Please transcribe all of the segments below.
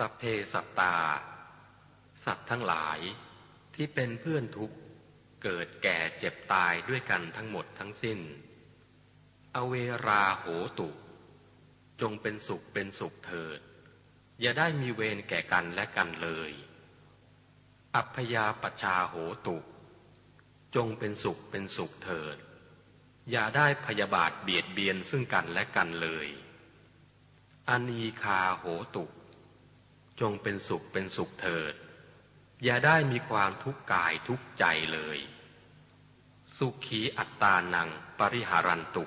สัพเพสัตตา สัตว์ทั้งหลายที่เป็นเพื่อนทุกข์เกิดแก่เจ็บตายด้วยกันทั้งหมดทั้งสิ้น อเวราโหตุ จงเป็นสุขเป็นสุขเถิด อย่าได้มีเวรแก่กันและกันเลย อัพยาปชาโหตุ จงเป็นสุขเป็นสุขเถิด อย่าได้พยาบาทเบียดเบียนซึ่งกันและกันเลย อนีคาโหตุ จ จงเป็นสุขเป็นสุขเถิด อย่าได้มีความทุกข์กายทุกข์ใจเลย สุขีอัตตานังปริหารันตุ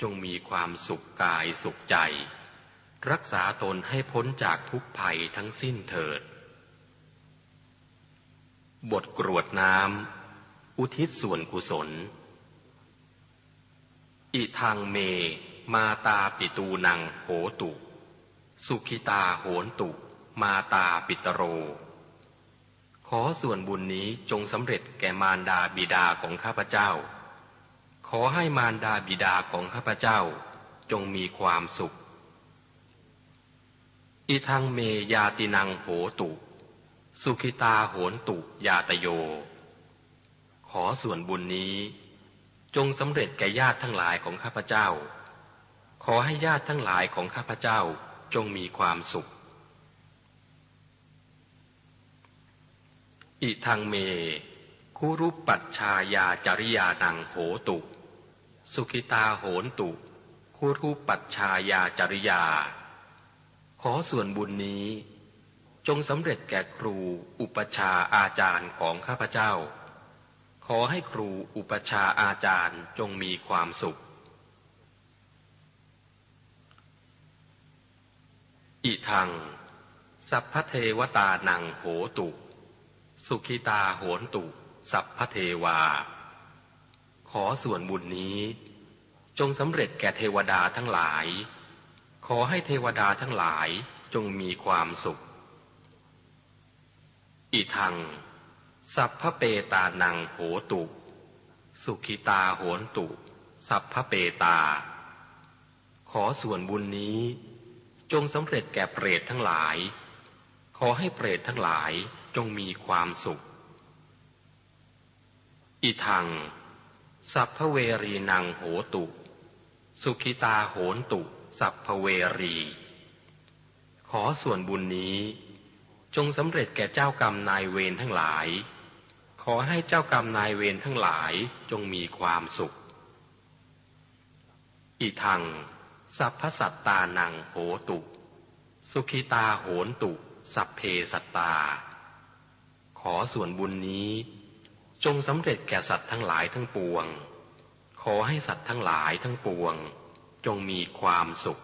จงมีความสุขกายสุขใจ รักษาตนให้พ้นจากทุกภัยทั้งสิ้นเถิด บทกรวดน้ำอุทิศส่วนกุศล อิทางเม มาตาปิตูนังโหตุ สุขิตาโหนตุ มาตาปิตโร ขอส่วนบุญนี้จงสำเร็จแก่มารดาบิดาของข้าพเจ้า ขอให้มารดาบิดาของข้าพเจ้าจงมีความสุข อิทังเมยาตินังโหตุ สุขิตาโหนตุยาตโย ขอส่วนบุญนี้จงสำเร็จแก่ญาติทั้งหลายของข้าพเจ้า ขอให้ญาติทั้งหลายของข้าพเจ้า จงมีความสุข อิทังเม คุรุปปัชชายาจริยานังโหตุ สุขิตาโหนตุ คุรุปัชชายาจริยา ขอส่วนบุญนี้จงสำเร็จแก่ครูอุปชาอาจารย์ของข้าพเจ้า ขอให้ครูอุปชาอาจารย์จงมีความสุข อิทัง สัพพเทวตานังโหตุ สุขิตาโหนตุ สัพพเทวา ขอส่วนบุญนี้ จงสำเร็จแก่เทวดาทั้งหลาย ขอให้เทวดาทั้งหลายจงมีความสุข อิทัง สัพพเปตานังโหตุ สุขิตาโหนตุ สัพพเปตา ขอส่วนบุญนี้ จงสำเร็จแก่เปรตทั้งหลาย ขอให้เปรตทั้งหลายจงมีความสุข อิทัง สัพพเวรีนังโหตุ สุขิตาโหนตุ สัพพเวรี ขอส่วนบุญนี้ จงสำเร็จแก่เจ้ากรรมนายเวรทั้งหลาย ขอให้เจ้ากรรมนายเวรทั้งหลายจงมีความสุข อิทัง สัพพสัตตานังโหตุ สุขิตาโหนตุ สัพเพสัตตา ขอส่วนบุญนี้ จงสำเร็จแก่สัตว์ทั้งหลายทั้งปวง ขอให้สัตว์ทั้งหลายทั้งปวง จงมีความสุข